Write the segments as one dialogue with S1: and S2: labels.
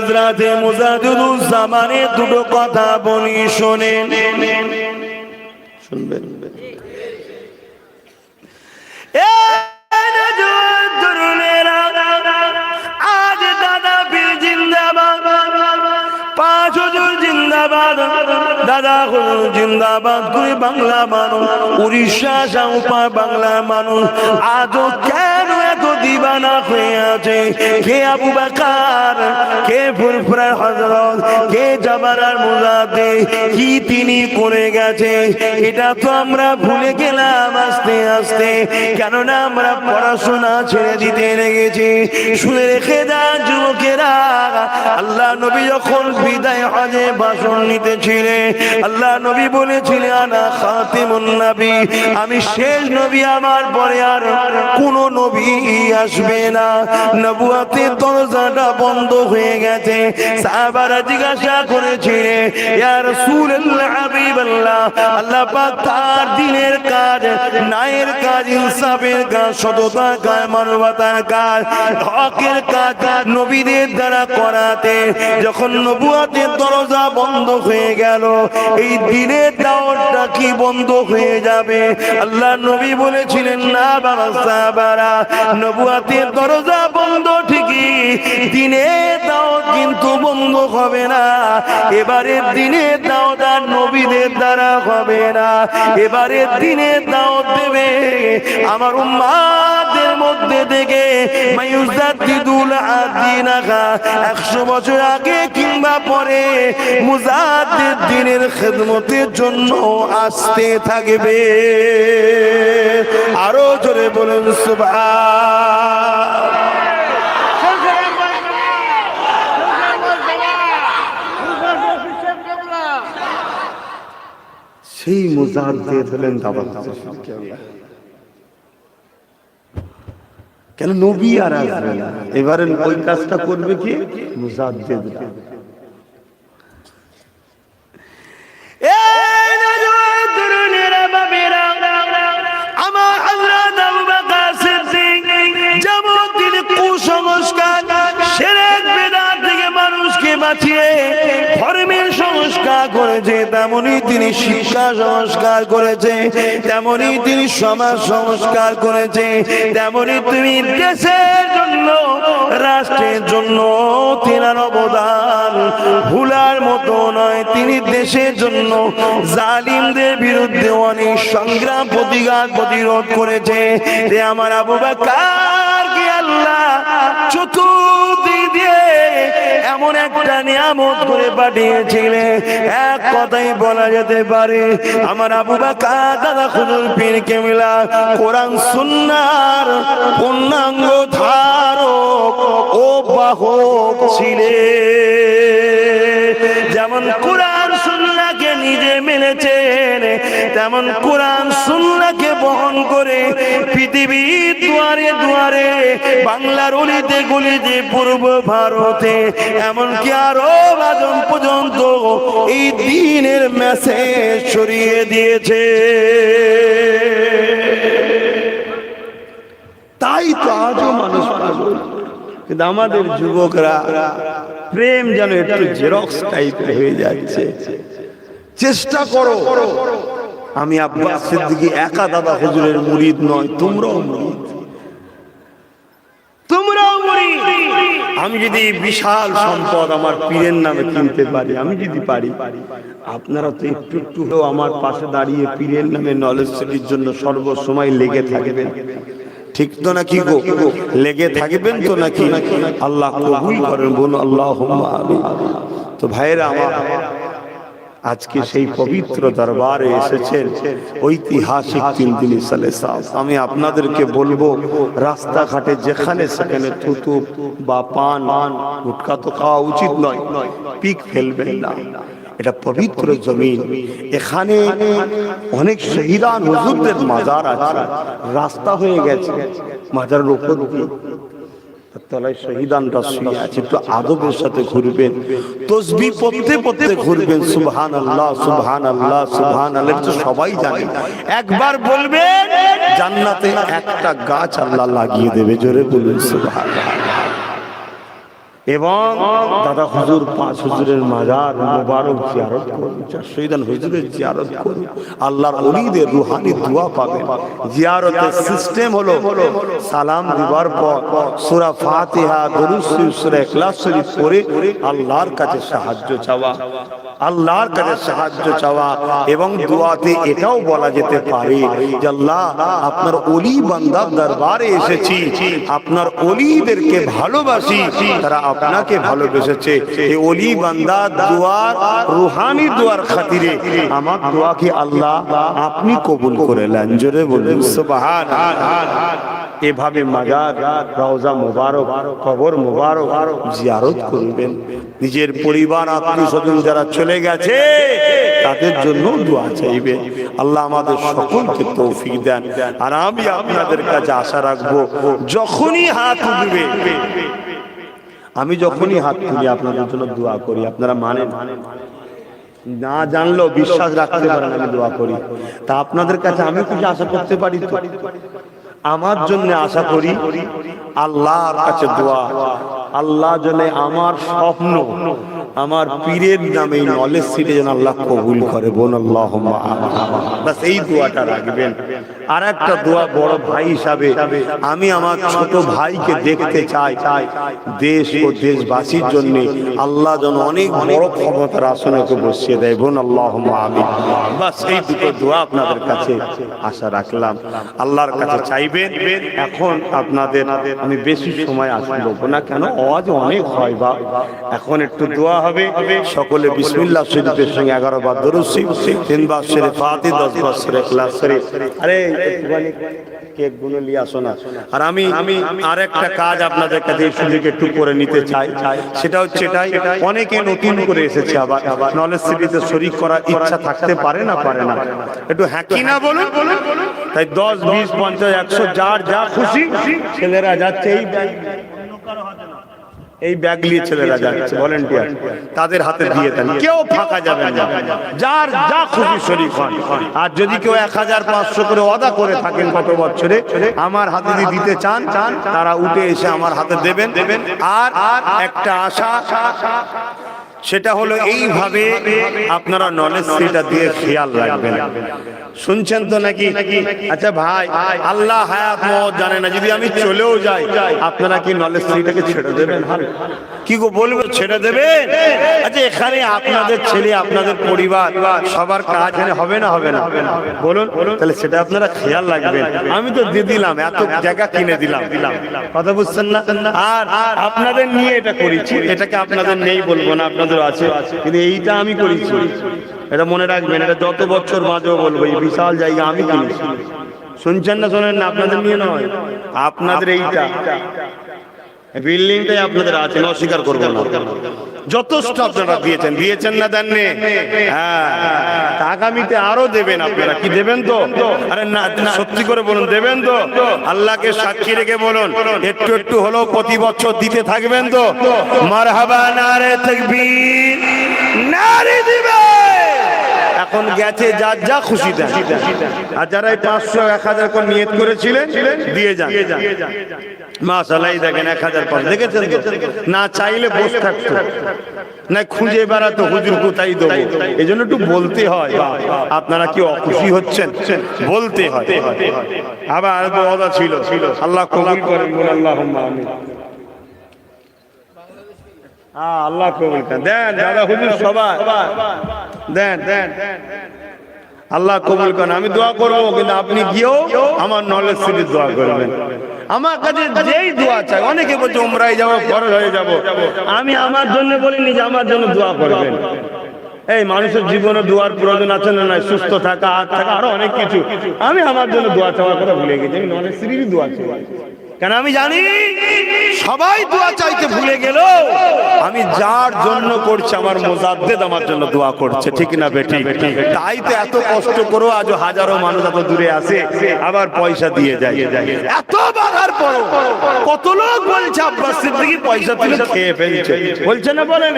S1: হজরতে মুজাদুজ্জামানের দুটো কথা বলি শোনেন। শুনবেন। আজ দাদা পীর জিন্দাবাদ পাঁচ হুজুর জিন্দাবাদ দাদা হুজুর জিন্দাবাদ করে বাংলা মানুষ উড়িষ্যা সাউপা বাংলা মানুষ। আজও কেন দিবানা হয়ে আছে। কে আবু বাকার, কে ফুরফুরার হজরত কে জামারার মুজাদে কি তিনি করে গেছে? এটা তো আমরা ভুলে গেলাম আস্তে আস্তে। কেননা আমরা পড়াশোনা ছেড়ে দিতে লেগেছি। শুনে রেখে দেন যুবকেরা, আল্লাহ নবী যখন বিদায় হজে ভাষণ নিতেছিলেন, আল্লাহ নবী বলেছিলেন, আনা খাতিমুন নবী। আমি শেষ নবী আমার পরে আর কোন নবী আসবে না। নবুয়াতের দরজাটা বন্ধ হয়ে গেছে। সাহাবারা জিজ্ঞাসা করেছে ইয়া রাসূলুল্লাহ হাবিবাল্লাহ, আল্লাহ পাক তার দিনের কাজ নায়ের কাজ ইনসাফের মানবতার কাজ হকের কাজ নবীদের দ্বারা করাতে যখন নবুয়াতের দরজা বন্ধ হয়ে গেল, এই দিনের দাওয়াতটা কি বন্ধ হয়ে যাবে? আল্লাহ নবী বলেছিলেন, না বাবা সাহাবারা, নবুয়াতের দরজা বন্ধ ঠিকই দিনের দাওয়াত কিন্তু বন্ধ হবে না। এবারে দিনে দাওয়াত আর নবীদের দ্বারা হবে না। এবারে দিনে দাওয়াত দেবে আমার উম্মাদের মধ্যে থেকে। মায়ুজাদ্দিদুল আদিনাকা একশো বছর আগে কিংবা পরে মুজাদ্দিদ দিনের খেদমতের জন্য আসতে থাকবে। আরও জোরে বলুন সুবহান। সেই মুজাদ্দিদ হলেন দাবা কেন নবী আর এবারে ওই কাজটা করবে কি? মুজাদ্দিদ করেছে, তেমনি তিনি শিক্ষা সংস্কার করেছে, তেমনি তিনি সমাজ সংস্কার করেছে, তেমনি তুমি দেশের জন্য, রাষ্ট্রের জন্য তিনার অবদান। ভুলার মতো নয়, তিনি দেশের জন্য জালিমদের বিরুদ্ধে অনেক সংগ্রাম, প্রতিঘাত, প্রতিরোধ করেছে। আমার আবু বাকার, কি আল্লাহ, চতুর্দিক দিয়ে এমন একটা নিয়ামত করে পাঠিয়েছিলে। এক কথাই বলা যেতে পারে, আমার আবু বাকা দাদা খুদুর পীর কেমিলা কোরআন, সুন্নার পূর্ণাঙ্গ ধারক ও বাহক ছিলে যেমন কোরআন মেনেছেন তেমন কোরআন সুন্নাকে বহন করে পৃথিবীর দুয়ারে দুয়ারে, বাংলার অলিতে গলিতে, পূর্ব ভারতে, এমনকি আরও আজম পর্যন্ত এই দিনের মেসেজ ছড়িয়ে দিয়েছে। তাই তো আজও মানুষ পাগল। কিন্তু আমাদের যুবকরা, প্রেম যেন একটু জেরক্স টাইপের হয়ে যাচ্ছে। চেষ্টা করো। আমি আব্বাস সিদ্দিকী একা দাদা হুজুরের মুরিদ নয় তোমরাও মুরিদ। তোমরাও মুরিদ। আমি যদি বিশাল সম্পদ আমার পীরের নামে কিনতে পারি আমি যদি পারি আপনারা তো একটু একটু হলেও আমার পাশে দাঁড়িয়ে পীরের নামে নলেজ সিটির জন্য সর্বসময় লেগে থাকবেন। ঠিক তো নাকি গো? লেগে থাকবেন তো নাকি? আল্লাহ কবুল করেন বোন আল্লাহ তো ভাইরা আমার আজকে সেই পবিত্র দরবারে এসেছেন ঐতিহাসিক তিন দিন আমি আপনাদেরকে বলব, রাস্তাঘাটে যেখানে সেখানে থুতু বা পান, গুটকা তো খাওয়া উচিত নয়, পিক ফেলবেন না। এটা পবিত্র জমিন। এখানে অনেক শহীদান হুজুরদের মাজার আছে। রাস্তা হয়ে গেছে। মাজারের উপর তলায় শহীদানরা শুয়ে আছে, একটু আদবের সাথে ঘুরবেন, তসবি পড়তে পড়তে ঘুরবেন সুবহান আল্লাহ সুবহান আল্লাহ সুবহান আল্লাহ সবাই জানে। একবার বলবেন, জান্নাতে একটা গাছ আল্লাহ লাগিয়ে দেবে, জোরে বলুন সুবহান এবং দাদা হুজুর পাঁচ হুজুরের মাজার মোবারক জিয়ারত করুন শহীদান হুজুরের জিয়ারত করুন। আল্লাহর অলিদের রুহানি দোয়া পাবেন। জিয়ারতের সিস্টেম হলো সালাম দিবার পর সূরা ফাতিহা দরুদ শরীফ সূরা ইখলাস শরীফ পড়ে আল্লাহর কাছে সাহায্য চাওয়া। আল্লাহর কাছে সাহায্য চাওয়া এবং দোয়াতে এটাও বলা যেতে পারে যে আল্লাহ, আপনার অলি বান্দার দরবারে এসেছি, আপনার অলিদেরকে ভালোবাসি, তারা আপনাকে ভালোবেসেছে। এই অলি বান্দা দোয়ার, রুহানি দোয়ার খাতিরে আমার দোয়াকে আল্লাহ আপনি কবুল করে নেন। জোরে বলুন, সুবহান এভাবে মাজার, রওজা মোবারক, কবর মোবারক জিয়ারত করবেন। নিজের পরিবার আত্মীয় স্বজন যারা চলে গেছে, তাদের জন্য দোয়া চাইবে। আল্লাহ আমাদের সকলকে তৌফিক দেন। আর আমি আপনাদের কাছে আশা রাখব, যখনই হাত উঠবে, আমি যখনই হাত তুলি, আপনাদের জন্য দোয়া করি। আপনারা মানেন? না জানলেও বিশ্বাস রাখতে পারেন, আমি দোয়া করি। তা আপনাদের কাছে আমি কিছু আশা করতে পারি আমার জন্য আশা করি আল্লাহর কাছে দোয়া। আল্লাহ জন্য আমার স্বপ্ন, আমার পীরের নামে নলেজ সিটে যেন আল্লাহ কবুল করে। বোন আল্লাহ বাস এই দোয়াটা রাখবেন। আর একটা দোয়া বড় ভাই হিসাবে আমি আমার ছোট ভাইকে দেখতে চাই। দেশ ও দেশবাসীর জন্য আল্লাহ যেন অনেক বড় ক্ষমতার আসনকে বসিয়ে দেয়। বোন আল্লাহ আমি বাস, এই দুটো দোয়া আপনাদের কাছে আশা রাখলাম। আল্লাহর কাছে চাইবেন, এখন আপনাদের আমি বেশি সময় আসব না কেন, আওয়াজ অনেক হয় বা এখন একটু দোয়া হবে। সকলে বিসমিল্লাহ শরীফের সঙ্গে এগারো বার দরুদ তিনবার শরীফ ফাতি দশ বার শরীফ। আরে আর আমি আমি কাজ আপনাদের কাছে করে নিতে চাই। সেটা হচ্ছে এটাই, অনেকে নতুন করে এসেছে আবার নলেজ সিটিতে শরিক করার ইচ্ছা থাকতে পারে না পারে না। একটু হ্যাঁ বলুন? তাই দশ, বিশ, পঞ্চাশ, একশো, যার যা খুশি, ছেলেরা যাচ্ছে এই এই ব্যাগ নিয়ে ছেলেরা যাচ্ছে ভলেন্টিয়ার তাদের হাতে দিয়ে দেন কেউ ফাঁকা যাবে না। যার যা খুশি শরীফ হন আর যদি কেউ এক হাজার পাঁচশো করে অদা করে থাকেন কত বছরে আমার হাতে যদি দিতে চান চান তারা উঠে এসে আমার হাতে দেবেন। দেবেন। আর একটা আশা সেটা হলো এইভাবে আপনারা নলেজ সেটা দিয়ে খেয়াল রাখবেন। শুনছেন তো নাকি? আচ্ছা ভাই আল্লাহ হায়াত মত জানে না যদি আমি চলেও যাই আপনারা কি নলেজ থ্রিটাকে ছেড়ে দেবেন? কি গো বলব ছেড়ে দেবেন? আচ্ছা এখানে আপনাদের ছেলে আপনাদের পরিবার সবার কাজ এখানে হবে না হবে না? বলুন তাহলে সেটা আপনারা খেয়াল রাখবেন। আমি তো দিয়ে দিলাম এত জায়গা কিনে দিলাম। কথা বুঝছেন না? আর আপনাদের নিয়ে এটা করেছি। এটাকে আপনাদের নেই বলব না আপনাদের আছে। কিন্তু এইটা আমি করেছি। এটা মনে রাখবেন, এটা যত বছর বাঁচবো বলব, এই বিশাল জায়গা আমি কিনেছি। শুনছেন না, শোনেন না, আপনাদের নিয়ে নয়। আপনাদের এইটা। বিল্ডিংটাই আপনাদের আছে না অস্বীকার করব না। যথেষ্ট আপনারা দিয়েছেন দিয়েছেন না দেননি? হ্যাঁ। আগামীতে আরও দেবেন আপনারা কি দেবেন তো? আরে না সত্যি করে বলুন দেবেন তো? আল্লাহকে সাক্ষী রেখে বলুন একটু একটু হলেও প্রতি বছর দিতে থাকবেন তো? মারহাবা নারে তাকবীর নারে দিবে এখন গেছে যার যা খুশি দেন। আর যারা এই পাঁচশো, এক হাজার করে নিয়ত করেছিলেন, দিয়ে যান। মাসালাই দেখেন, এক হাজার পাঁচ দেখেছেন? না চাইলে বসে থাকতো। না খুঁজে বেড়াতো, হুজুর কোথায় দেবো? এই জন্য একটু বলতে হয়। আপনারা কি অখুশি হচ্ছেন? বলতে হয়। আবার বদা ছিল। আল্লাহ কবুল করেন। আল্লাহ আমিন। আল্লাহ কবুল করেন। দেন দাদা হুজুর সবাই। দেন দেন আল্লাহ কবুল করেন। আমি দোয়া করব কিন্তু আপনি গিয়েও আমার নলেজ সিরিজ দোয়া করবেন। আমার কাছে যেই দোয়া চাই অনেকে বলছে উমরাই যাব ফরজ হয়ে যাব। আমি আমার জন্য বলিনি যে আমার জন্য দোয়া করবেন। এই মানুষের জীবনে দোয়ার প্রয়োজন আছে না নাই? সুস্থ থাকা হাত থাকা আরও অনেক কিছু। আমি আমার জন্য দোয়া চাওয়ার কথা ভুলে গেছি। আমি নলেজ সিরিজ দোয়া চাই। কেন আমি জানি? সবাই দোয়া চাইতে ভুলে গেল আমি যার জন্য করছি, আমার মোজাদ্দেদ আমার জন্য দোয়া করছে, ঠিক না বেটি তাই তো এত কষ্ট করো আজ হাজারো মানুষ এত দূরে আসে আবার পয়সা দিয়ে যায়। এত বাধার পর, কত লোক বলছে, আব্বাস সিদ্দিকি পয়সা তুলে খেয়ে ফেলছে। বলছে না, বলেন।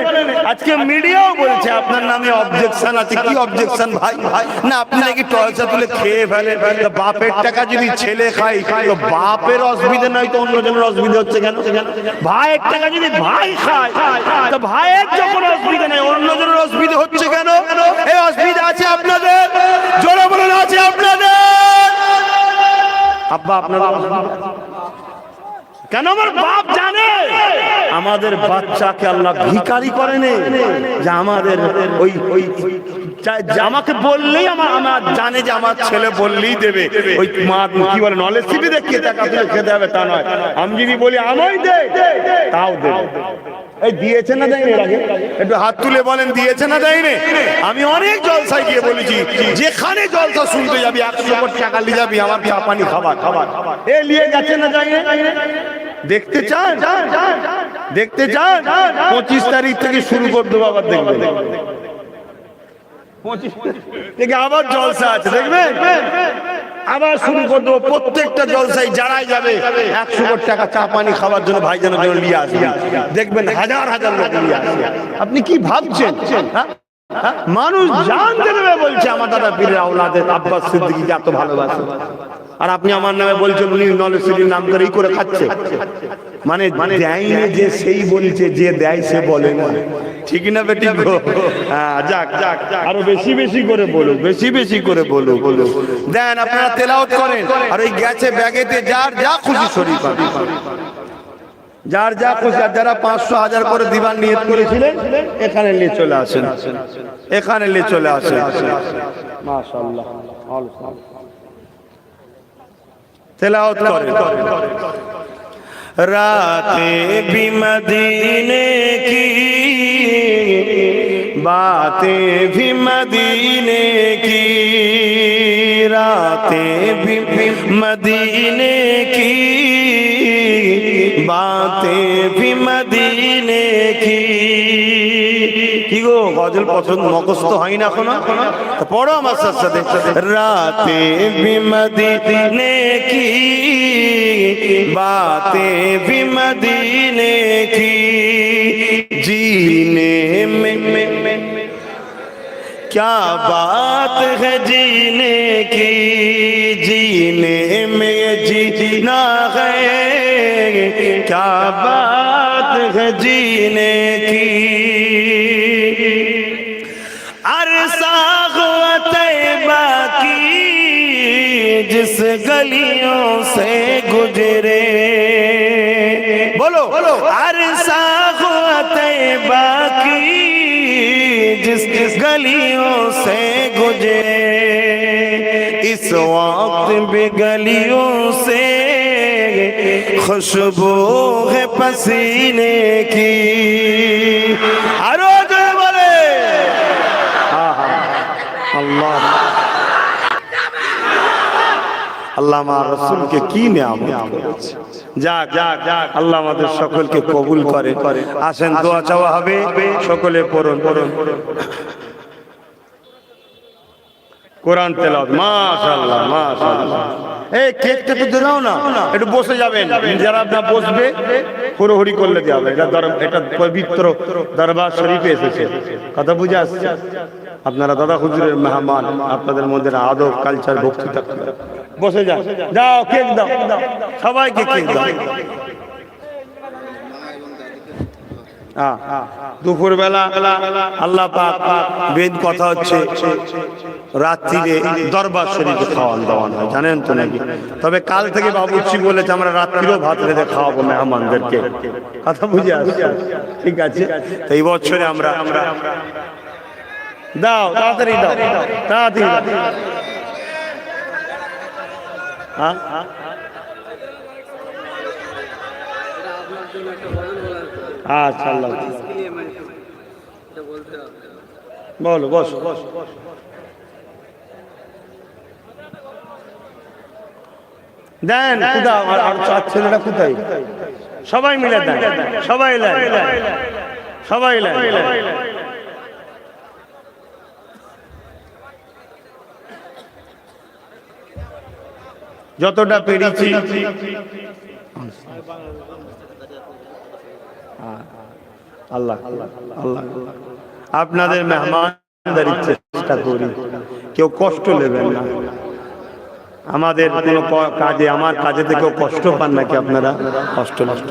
S1: আজকে মিডিয়াও বলছে, আপনার নামে অবজেকশন আছে। কি অবজেকশন ভাই ভাই? না, আপনি নাকি পয়সা তুলে খেয়ে ফেলেন। তো বাপের টাকা যদি ছেলে খায়, তো বাপের অসুবিধা নয় তো অন্য জনের অসুবিধা হচ্ছে কেন? ভাইয়ের টাকা যদি ভাই খায়, তো ভাইয়ের যখন অসুবিধা নেই, অন্য জনের অসুবিধা হচ্ছে কেন? এই অসুবিধা আছে আপনাদের। জোরে বলুন, আছে আপনাদের। আব্বা, আপনাদের কেন আমার বাপ জানে? আমাদের বাচ্চাকে আল্লাহ ভিকারি করেনি যে আমাদের ওই ওই আমাকে বললেই আমার আমার জানে যে আমার ছেলে বললেই দেবে। ওই মা কি বলে, নলেজ সিবি দেখিয়ে টাকা তুলে খেতে হবে, তা নয়। আমি যদি বলি, আমায় দে, তাও দেবে। এই দিয়েছে না দেয়নি একটু হাত তুলে বলেন, দিয়েছে না দেয়নি? আমি অনেক জলসায় গিয়ে বলেছি, যেখানে জলসা শুনতে যাবি, একশো টাকা নিয়ে যাবি, আমার চা পানি খাবার। খাবার এ, নিয়ে গেছে না যায়নি দেখতে চান? দেখতে চান? পঁচিশ তারিখ থেকে শুরু করে দেবো আবার দেখবেন। থেকে আবার জলসা আছে, দেখবেন? আবার শুরু করে দেবো প্রত্যেকটা জলসাই যারাই যাবে, একশো কোটি টাকা চা পানি খাওয়ার জন্য ভাইজানের জন্য নিয়ে আসবে। দেখবেন হাজার হাজার লোক নিয়ে আসবে। আপনি কি ভাবছেন? হ্যাঁ? হ্যাঁ? মানুষ জান দেবে বলছে, আমার দাদা পীরের আওলাদের আব্বাস সিদ্দিকি এত ভালোবাসে। আর আপনি আমার নামে বলছেন উনি নলেশ্বরীর নাম করে এই করে খাচ্ছে। মানে দেয়নি যে সেই বলছে যে দেয় সে বলে না। ঠিক না বেটি গো? হ্যাঁ যাক যাক। আরও বেশি বেশি করে বলো বেশি বেশি করে বলো বলো দেন আপনারা তেলাওত করেন আর ওই গেছে ব্যাগেতে যার যা খুশি শরীর যার যা খুশি আর যারা পাঁচশো হাজার করে দিবার নিয়ত করেছিলেন এখানে নিয়ে চলে আসেন। এখানে নিয়ে চলে আসেন। মাশাআল্লাহ তেলাওত করেন রাতে भी मदीने की बातें भी मदीने की रातें भी मदीने की बातें भी मदीने की কি গো গজল পছন্দ মকস্ত হয় না এখনো তা পড়ো আমার সাথে সাথে রাতে বিমদিনে কি बातें भी मदीने की जीने में, में, में, में क्या बात है जीने की जीने में ये जीना है क्या बात है जीने की? अरसा हुआ की जिस गलियों से गुजरे। बोलो बोलो। अरसा हुआ तैबा की जिस गलियों से गुजरे। इस वक्त भी गलियों से খুশবু হে পসিনে কি আরও জোরে বলে আল্লাহ আল্লাহ আমার রসুলকে কি যাক যাক যাক। আল্লাহ আমাদের সকলকে কবুল করে। আসেন, দোয়া চাওয়া হবে। সকলে পড়ুন পড়ুন। কোরআন আল্লাহ মাশাআল্লাহ মাশাআল্লাহ। এই কেকটা তো দাও না, একটু বসে যাবেন। যারা না বসবে, হুড়োহুড়ি করলে যাবে এটা পবিত্র দরবার শরীফে এসেছে। কথা বুঝে আসছে? আপনারা দাদা হুজুরের মেহমান, আপনাদের মধ্যে আদব কালচার ভক্তি থাকবে বসে যান। যাও কেক দাও। সবাইকে কেক দাও। দুপুর বেলা আল্লাহ বেদ কথা হচ্ছে, রাত্রিরে দরবার শরীফে খাওয়ান দাওয়ান হয়। জানেন তো নাকি? তবে কাল থেকে বাবুর্চি বলেছে, আমরা রাত্রিরেও ভাত রেঁধে খাওয়াবো মেহমানদেরকে। কথা বুঝে আসছে? ঠিক আছে? তো এই বছরে আমরা আমরা দাও, তাড়াতাড়ি দাও, তাড়াতাড়ি। হ্যাঁ? আচ্ছা আল্লাহ বলো বস দেন কোথা আর আর চার ছেলেরা কোথায়? সবাই মিলে দেন। সবাই সবাই যতটা পেরেছি। আল্লাহ আপনাদের মেহমানদারির চেষ্টা করি। কেউ কষ্ট নেবেন না। আমাদের কোনো কাজে আমার কাজে থেকেও কষ্ট পান নাকি আপনারা? কষ্ট নষ্ট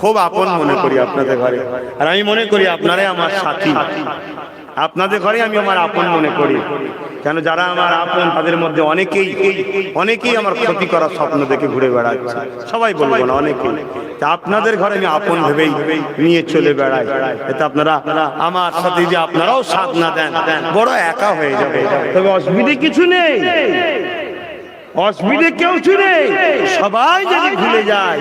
S1: খুব আপন মনে করি আপনাদের ঘরে। আর আমি মনে করি আপনারাই আমার সাথী। আপনাদের ঘরে আমি আমার আপন মনে করি। কেন যারা আমার আপন, তাদের মধ্যে অনেকেই অনেকেই আমার ক্ষতি করার স্বপ্ন দেখে ঘুরে বেড়াচ্ছে সবাই বলব না, অনেকেই। আপনাদের ঘরে আমি আপন ভেবেই নিয়ে চলে বেড়াই। এতে আপনারা আমার সাথে যে আপনারাও সাথ না দেন, বড় একা হয়ে যাবে। তবে অসুবিধে কিছু নেই। অসুবিধে কেউ নেই সবাই যদি ভুলে যায়।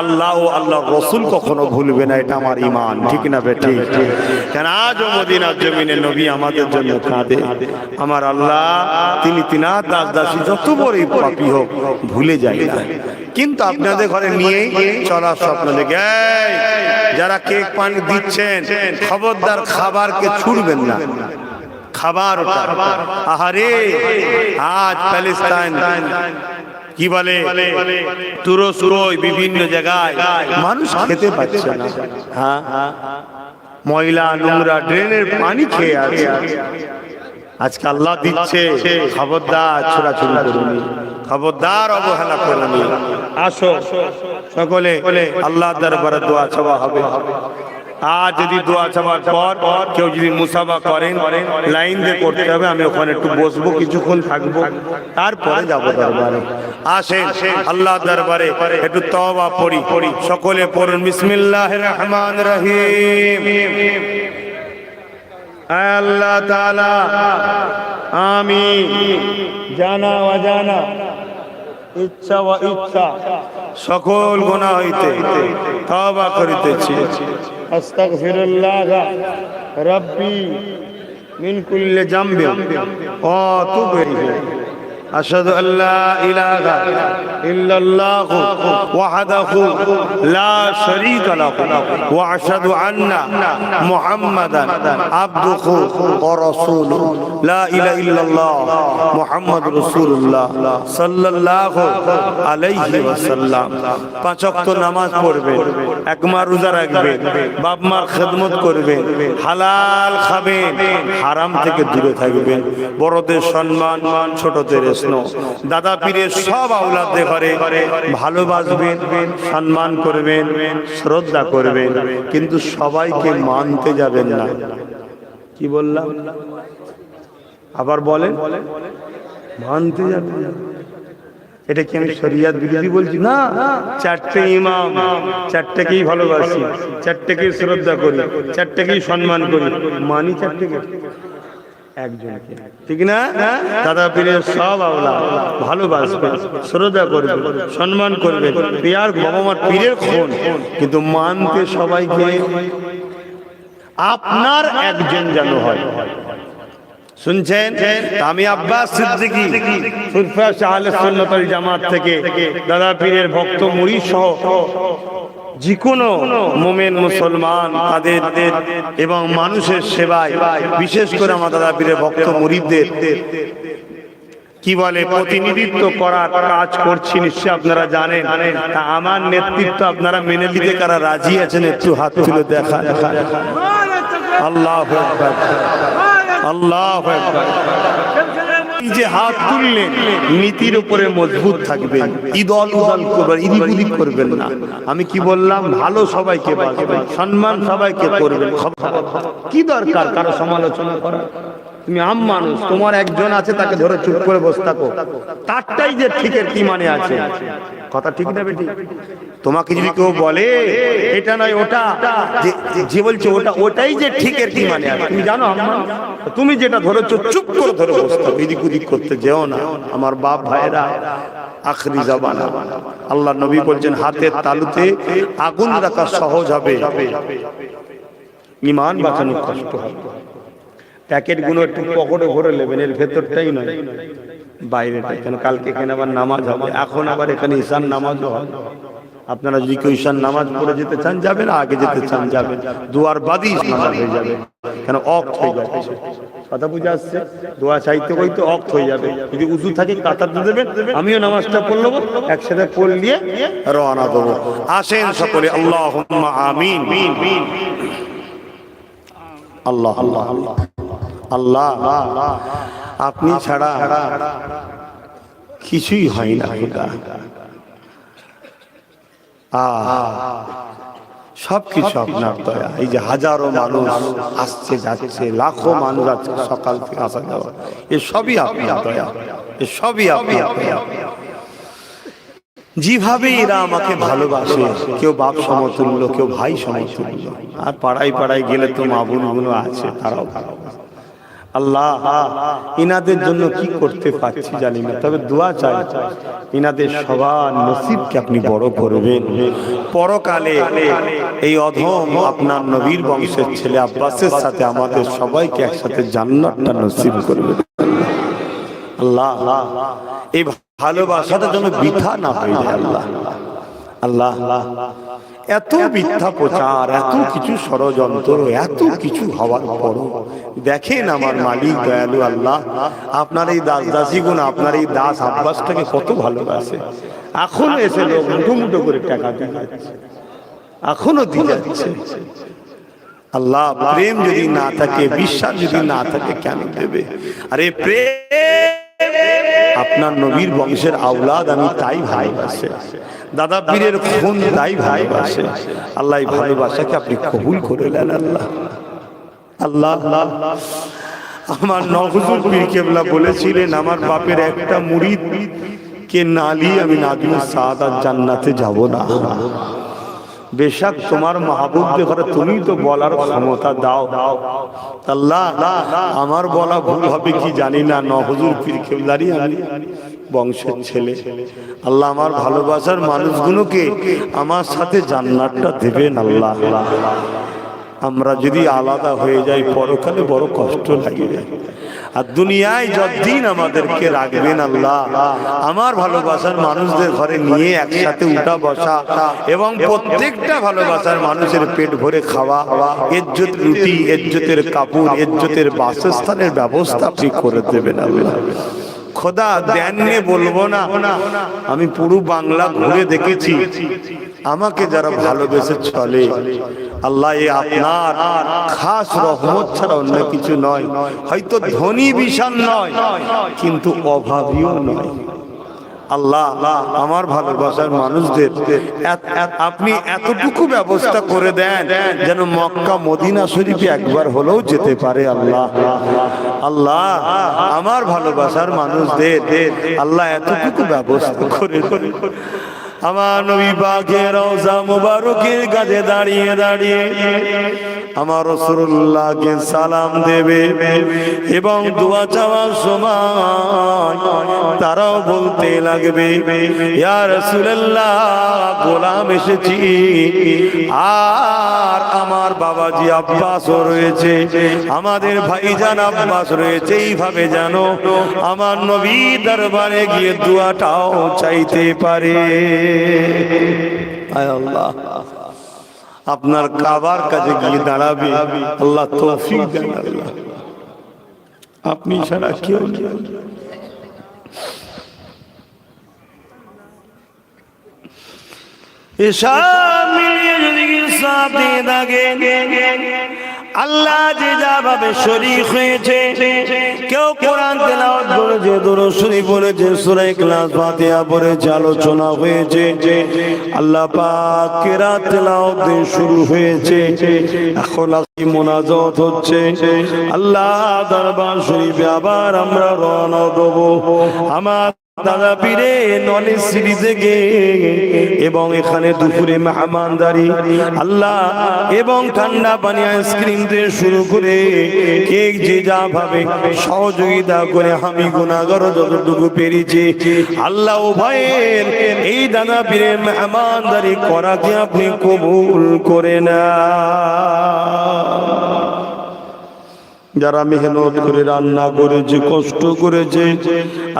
S1: আল্লাহ আল্লাহ রসুল কখনো ভুলবে না, এটা আমার ইমান ঠিক না কেন জমিনে নবী আমাদের জন্য আমার আল্লাহ, তিনি তিনা দাস দাসী যত বড়ই পাপি হোক, ভুলে যায় কিন্তু আপনাদের ঘরে নিয়ে চলার স্বপ্ন দেখে যারা কেক পানি দিচ্ছেন, খবরদার খাবারকে ছুড়বেন না। খাবার আহারে, আজ প্যালেস্তাইন। কি বলে? তুরস্কই বিভিন্ন জায়গায় মানুষ খেতে পাচ্ছে না। হ্যাঁ? ময়লা, নোংরা, ড্রেনের পানি খেয়ে আছে। আজকে আল্লাহ দিচ্ছে, খবরদার ছোড়াছুড়ি করুনি। খবরদার অবহেলা করুনি। আসো। সকলে আল্লাহ দরবারে দোয়া চাওয়া হবে। আর যদি দোয়া চাওয়ার পর কেউ যদি মুসাফা করেন, লাইন দিয়ে করতে হবে, আমি ওখানে একটু বসবো, কিছুক্ষণ থাকব। তারপরে যাব দরবারে। আসেন আল্লাহ দরবারে একটু তওবা পড়ি। পড়ি সকলে পড়ুন বিসমিল্লাহ রহমান রহিম। আল্লাহ তাআলা, আমি জানা অজানা ইচ্ছা বা ইচ্ছা। সকল গুণা হইতে তাওবা করিতেছি। আস্তাগফিরুল্লাহ। রাব্বি মিন কুল্লি জামবি ওয়া তুবু ইলাইহি أشهد أن لا إله إلا الله وحده لا شريك له وأشهد أن محمدا عبده ورسوله لا إله إلا الله محمد رسول الله صلى الله عليه وسلم পাঁচক্ত নামাজ পড়বেন এক মা রোজা রাখবেন বাপ মার খেদমত করবেন হালাল খাবেন হারাম থেকে দূরে থাকবেন বড়দের সম্মান ছোটদের স্নেহ দাদা পীরের সব আওলাদদের ঘরে ভালোবাসবেন, সম্মান করবেন, শ্রদ্ধা করবেন, কিন্তু সবাইকে মানতে যাবেন না। কি বললাম? আবার বলেন? মানতে যাবেন এটা কি আমি শরিয়াত বিরোধী বলছি? না, চারটে ইমাম, চারটেকেই ভালোবাসি, চারটেকেই শ্রদ্ধা করি, চারটেকেই সম্মান করি। মানি চারটেকে? একজনকে। ঠিক না? দাদা পীরের সব আওলা ভালোবাসবে শ্রদ্ধা করবে সম্মান করবে পিয়ার বাবা মার পীরের খুন। কিন্তু মানতে সবাইকে আপনার একজন যেন হয়। শুনছেন? আমি আব্বাস সিদ্দিকী সুরফা শাহলে সুন্নতল জামাত থেকে দাদা পীরের ভক্ত মুড়ি সহ যে কোনো মোমেন মুসলমান, তাদের এবং মানুষের সেবায়, বিশেষ করে আমার দাদা ভক্ত মুরিদদের। কি বলে? প্রতিনিধিত্ব করার কাজ করছি নিশ্চয় আপনারা জানেন। আমার নেতৃত্ব আপনারা মেনে নিতে কারা রাজি আছেন? একটু হাত তুলে দেখা আল্লাহ আল্লাহ যে হাত তুললেন নীতির উপরে মজবুত থাকবেন ইদল উদল করবেন ইদিক করবেন না। আমি কি বললাম? ভালো সবাইকে বাসবেন সম্মান সবাইকে করবেন। কি দরকার কারও সমালোচনা করা তুমি আম মানুষ, তোমার একজন আছে, তাকে ধরে চুপ করে বসে থাকো। তারটাই যে ঠিকের কি মানে আছে? কথা ঠিক না বেটি তোমাকে যদি কেউ বলে এটা নয় ওটা যে- বলছে ওটা ওটাই যে ঠিকের কি মানে তুমি জানো তুমি যেটা ধরেছো চুপ করে ধরে বসে থাকো এদিক ওদিক করতে যেও না। আমার বাপ ভাইরা আখরি জাবানা। আল্লাহ নবী বলছেন হাতের তালুতে আগুন রাখা সহজ হবে। ইমান বাঁচানো কষ্ট হবে। প্যাকেটগুলো একটু পকেটে ভরে নেবেন এর ভেতরটাই নয়। বাইরেটা কেন কালকে এখানে আবার নামাজ হবে। এখন আবার এখানে ঈশান নামাজও হবে। আপনারা যদি কেউ ঈশান নামাজ পড়ে যেতে চান, যাবেন, আগে যেতে চান, যাবেন। দুয়ার বাদই নামাজ হয়ে যাবে। কেন, অক্ত হয়ে যাচ্ছে কথা বুঝে আসছে, দোয়া চাইতে কইতে অক্ত হয়ে যাবে। যদি উজু থাকে, কাতার দিয়ে দেবেন। আমিও নামাজটা পড়লব একসাথে পড়লিয়ে রওনা দেবো। আসেন সকলে আল্লাহ আমিন। আল্লাহ আল্লাহ আল্লাহ। আল্লাহ আপনি ছাড়া কিছুই হয় না খোদা সব কিছু আপনার দয়া। এই যে হাজারো মানুষ আসছে, যাচ্ছে, লাখো মানুষ আছে সকাল থেকে আসা যাওয়া। এ সবই আপনার দয়া। এ সবই আপনার দয়া। যেভাবে এরা আমাকে ভালোবাসে, কেউ বাপ সমতুল্য, কেউ ভাই সমতুল্য, আর পাড়ায় পাড়ায় গেলে তো মা বোনগুলো আছে, তারাও ভালোবাসে। আল্লাহ, ইনাদের জন্য কি করতে পারছি জানি না, তবে দোয়া চাই। ইনাদের সবার নসিবকে আপনি বড় করবেন। পরকালে এই অধম আপনার নবীর বংশের ছেলে আব্বাসের সাথে আমাদের সবাইকে একসাথে জান্নাতটা নসিব করবেন আল্লাহ, এই ভালোবাসাটা যেন বৃথা না হয়ে যায়, আল্লাহ। আল্লাহ এত মিথ্যা প্রচার এত কিছু ষড়যন্ত্র এত কিছু হওয়ার পর দেখেন আমার মালিক দয়ালু আল্লাহ আপনার এই দাস দাসী গুণ আপনার এই দাস আব্বাসটাকে কত ভালোবাসে। এখনও এসে লোক মুঠো মুঠো করে টাকা দিয়ে যাচ্ছে। এখনও দিয়ে যাচ্ছে। আল্লাহ প্রেম যদি না থাকে বিশ্বাস যদি না থাকে কেন দেবে? আরে প্রেম আপনার নবীর বংশের আওলাদ আমি তাই ভালোবাসে। দাদা পীরের খুন তাই ভালোবাসে। আল্লাহ ভালোবাসাকে আপনি কবুল করে নেন আল্লাহ। আল্লাহ, আমার নজরুল পীর কেবলা বলেছিলেন, আমার বাপের একটা মুরিদ কে নালি আমি নাদিম সাদ আর জান্নাতে যাব না। বেশাক তোমার মাহবুব ঘরে তুমি তো বলার ক্ষমতা দাও। আল্লাহ আমার বলা ভুল হবে কি জানি না। নহজুর পীর কেবলারি আমি বংশের ছেলে। আল্লাহ আমার ভালোবাসার মানুষগুলোকে আমার সাথে জান্নাতটা দেবেন আল্লাহ। আমরা যদি আলাদা হয়ে যাই, পরকালে বড় কষ্ট লাগে। আর দুনিয়ায় যতদিন আমাদেরকে রাখবেন আল্লাহ, আমার ভালোবাসার মানুষদের ঘরে নিয়ে একসাথে উঠা বসা এবং প্রত্যেকটা ভালোবাসার মানুষের পেট ভরে খাওয়া এজ্জত রুটি এজ্জতের কাপড় এজ্জতের বাসস্থানের ব্যবস্থা আপনি করে দেবেন আল্লাহ। খোদা দেননি বলব না, আমি পুরো বাংলা ঘুরে দেখেছি আমাকে যারা ভালোবেসে চলে আল্লাহ এ আপনার খাস রহমত ছাড়া অন্য কিছু নয়। হয়তো ধনী বিশাল নয় কিন্তু অভাবীও নয়। আল্লাহ আমার ভালোবাসার মানুষদের আপনি এতটুকু ব্যবস্থা করে দেন যেন মক্কা মদিনা শরীফে একবার হলেও যেতে পারে আল্লাহ। আল্লাহ আমার ভালোবাসার মানুষদের আল্লাহ এতটুকু ব্যবস্থা করে। আমার নবী পাকের রওজা মুবারকের কাছে দাঁড়িয়ে দাঁড়িয়ে আমার রসুল্লাহকে সালাম দেবে এবং দোয়া চাওয়ার সময় তারাও বলতে লাগবে, ইয়া রসুল্লাহ গোলাম এসেছি। আর আমার বাবাজি আব্বাসও রয়েছে, আমাদের ভাইজান আব্বাস রয়েছে, এইভাবে জানো আমার নবী দরবারে গিয়ে দোয়াটাও চাইতে পারে। আল্লাহ, আপনার কাবার কাছে গিয়ে দাঁড়াবে, আল্লাহ তৌফিক দেন আল্লাহ। আপনি ছাড়া কেউ আল্লাহ যে যাভাবে শরীক হয়েছে, কেউ কোরআন করেছে পড়েছে পড়েছে, আলোচনা হয়েছে। আল্লাহ পাক শুরু হয়েছে এখন মোনাজাত হচ্ছে। আল্লাহ দরবার শরীফে আবার আমরা রওনা দেবো। আমার দাদা পীরে নলেজ সিটি থেকে এবং এখানে দুপুরে মেহমানদারি, আল্লাহ এবং ঠান্ডা পানি আইসক্রিম থেকে শুরু করে কেক যে যা ভাবে সহযোগিতা করে আমি গুণাগর যতটুকু পেরেছি। আল্লাহ উভয়ের এই দাদা পীরের মেহমানদারি করাকে আপনি কবুল করে না যারা মেহনত করে রান্না করেছে, কষ্ট করেছে,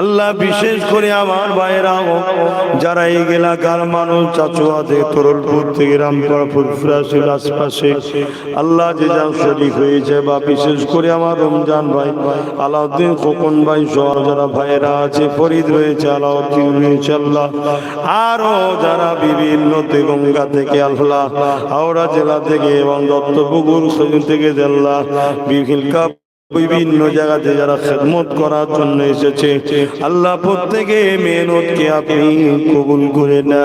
S1: আল্লাহ বিশেষ করে আমার ভাইরাও যারা এই এলাকার মানুষ চাচুয়াতে তরলপুর থেকে ফুরফুরাসের আশপাশে, আল্লাহ যে যা শরীফ হয়েছে, বা বিশেষ করে আমার রমজান ভাই, আলাউদ্দিন খোকন ভাই সহ যারা ভাইরা আছে, ফরিদ রয়েছে, আলাউদ্দিন রয়েছে, আল্লাহ। আরও যারা বিভিন্ন গঙ্গা থেকে আল্লাহ, হাওড়া জেলা থেকে এবং দত্তপুকুর থেকে আল্লাহ বিভিন্ন বিভিন্ন জায়গাতে যারা খেদমত করার জন্য এসেছে, আল্লাহ প্রত্যেকে মেহনতকে আপনি কবুল করে না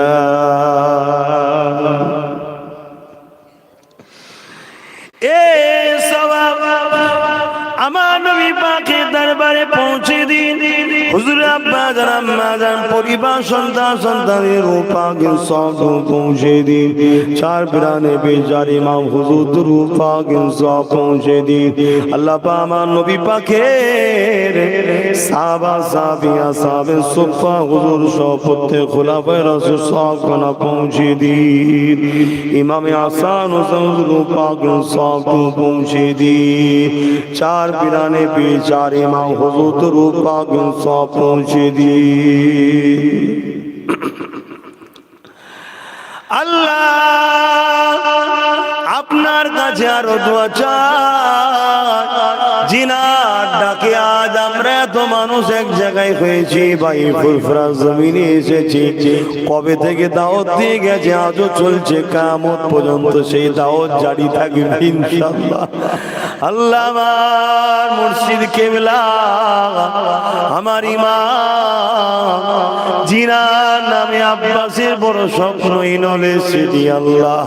S1: আমার নবী পাখি দরবারে পৌঁছে হুজুর আব্বা জান আম্মা জান পরিবার, সন্তান, সন্তানের পাকে সব পৌঁছে দিন চার প্রাণে বেজার ইমাম হুজুর দুরু পাকে সব পৌঁছে দিন আল্লাহ পা আমার নবী পাকের সাহাবা সাহাবিয়া সাহাবে সুফা হুজুর সব প্রত্যেক খোলাফায়ে রাসূল সব খানা পৌঁছে দিন ইমামে আসান হোসেন হুজুর পাকে সব পৌঁছে দিন চার পিরানে বেচার ইমাম হুজুর দুরু পাকে সব পৌঁছে দিন আল্লাহ আপনার কাছে আরও দোয়া চাই। আজ আমরা এত মানুষ এক জায়গায় ভাই কবে থেকে দাওয়াত দিয়ে গেছে, আজও চলছে, কামত পর্যন্ত সেই দাওয়াত জারি থাকবে আল্লাহ মুর্শিদ কেবলা, আমার ইমাম। জিনার নামে আব্বাসের বড় স্বপ্নই নলে সেটি আল্লাহ।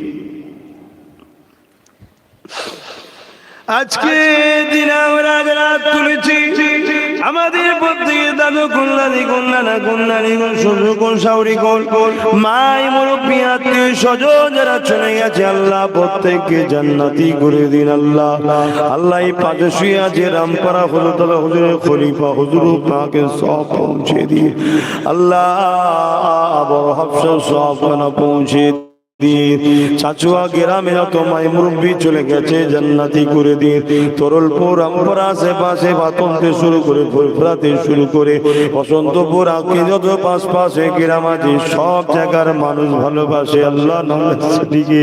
S1: আজকে দিন আমরা রাত তুলেছি। আমাদের প্রত্যেকে দাদু, কন্যাদি, কন্যানা, কন্যাদি, কোন শ্বশুর, কোন সাউরি কোন মাই, মুরব্বী, আত্মীয়, স্বজন যারা চলে গেছে, আল্লাহ প্রত্যেককে জান্নাতি করে দিন, আল্লাহ। আল্লাহ এই পাশে শুয়ে আছে রামপাড়া হলো, তবে হুজুরের খলিফা, হুজুর পাকে সব পৌঁছে দিন আল্লাহ বড় হাফসা সব খানা পৌঁছে চাচুয়া গ্রামে যত মাই চলে গেছে জান্নাতি করে দিয়ে তরলপুর আমপুর আশেপাশে বাতনতে শুরু করে ফুরফুরাতে শুরু করে বসন্তপুর আগে পাশ পাশে গ্রাম আছে। সব জায়গার মানুষ ভালোবাসে আল্লাহ দিকে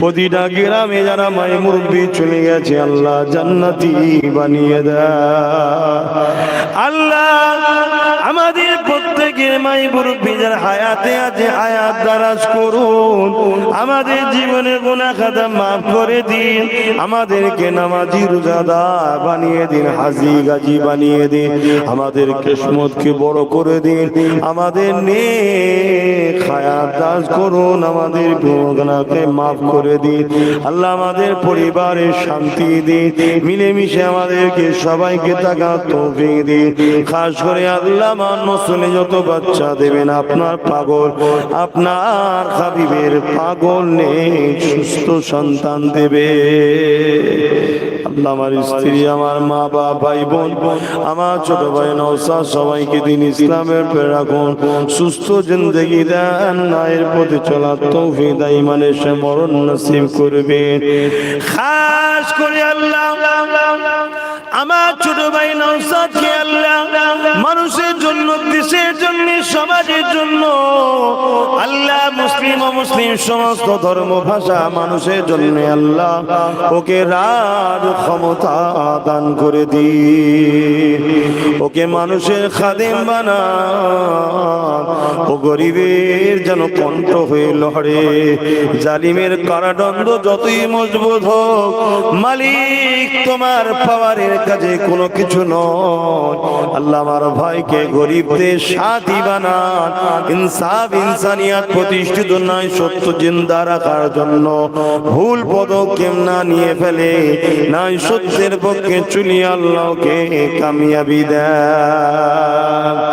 S1: প্রতিটা গ্রামে যারা মাই মুরব্বী চলে গেছে, আল্লাহ জান্নাতি বানিয়ে দেয়। আল্লাহ আমাদের প্রত্যেকের মাই মুরব্বী যারা হায়াতে আছে, হায়াত দারাজ করুন। আমাদের জীবনের গুণা খাতা মাফ করে দিন। আমাদেরকে নামাজি রোজাদা বানিয়ে দিন, হাজি গাজি বানিয়ে দিন। আমাদের কিসমতকে বড় করে দিন। আমাদের নে খায়াত দাস করুন। আমাদের গুণাকে মাফ করে দিন। আল্লাহ আমাদের পরিবারের শান্তি দিন। মিলেমিশে আমাদেরকে সবাইকে টাকা তৌফিক দিন। খাস করে আল্লাহ মানুষ যত বাচ্চা দেবেন আপনার পাগল। আপনার হাবিবের পাগল নেই, সুস্থ সন্তান দেবে। আমার স্ত্রী, আমার মা বাবা ভাই বোন, আমার ছোট ভাই নৌসা সবাইকে দিন ইসলামের পরে রাখুন। সুস্থ জিন্দগি দেন নায়ের পথে চলার তৌফিক দেয় মানে সে মরণ নসিব করবে খাস করে আল্লাহ, আমার ছোট ভাই নৌসাদকে আল্লাহ মানুষের জন্য, দেশের জন্য, সমাজের জন্য। আল্লাহ মুসলিম ও মুসলিম সমস্ত ধর্ম, ভাষা মানুষের জন্য আল্লাহ ওকে রাজ ক্ষমতা দান করে দি ওকে মানুষের খাদেম বানা, ও গরিবের যেন কণ্ঠ হয়ে লড়ে জালিমের কারাদণ্ড যতই মজবুত হোক, মালিক তোমার পাওয়ারের কাজে কোনো কিছু নয়। আল্লাহ আমার ভাইকে গরিবদের সাথী বানান। ইনসাফ ইনসানিয়াত প্রতিষ্ঠিত নয়, সত্য জিন্দা রাখার জন্য। ভুল পদক্ষেপ না নিয়ে ফেলে নাই সত্যের পক্ষে চুলি কামিয়াবি দেয়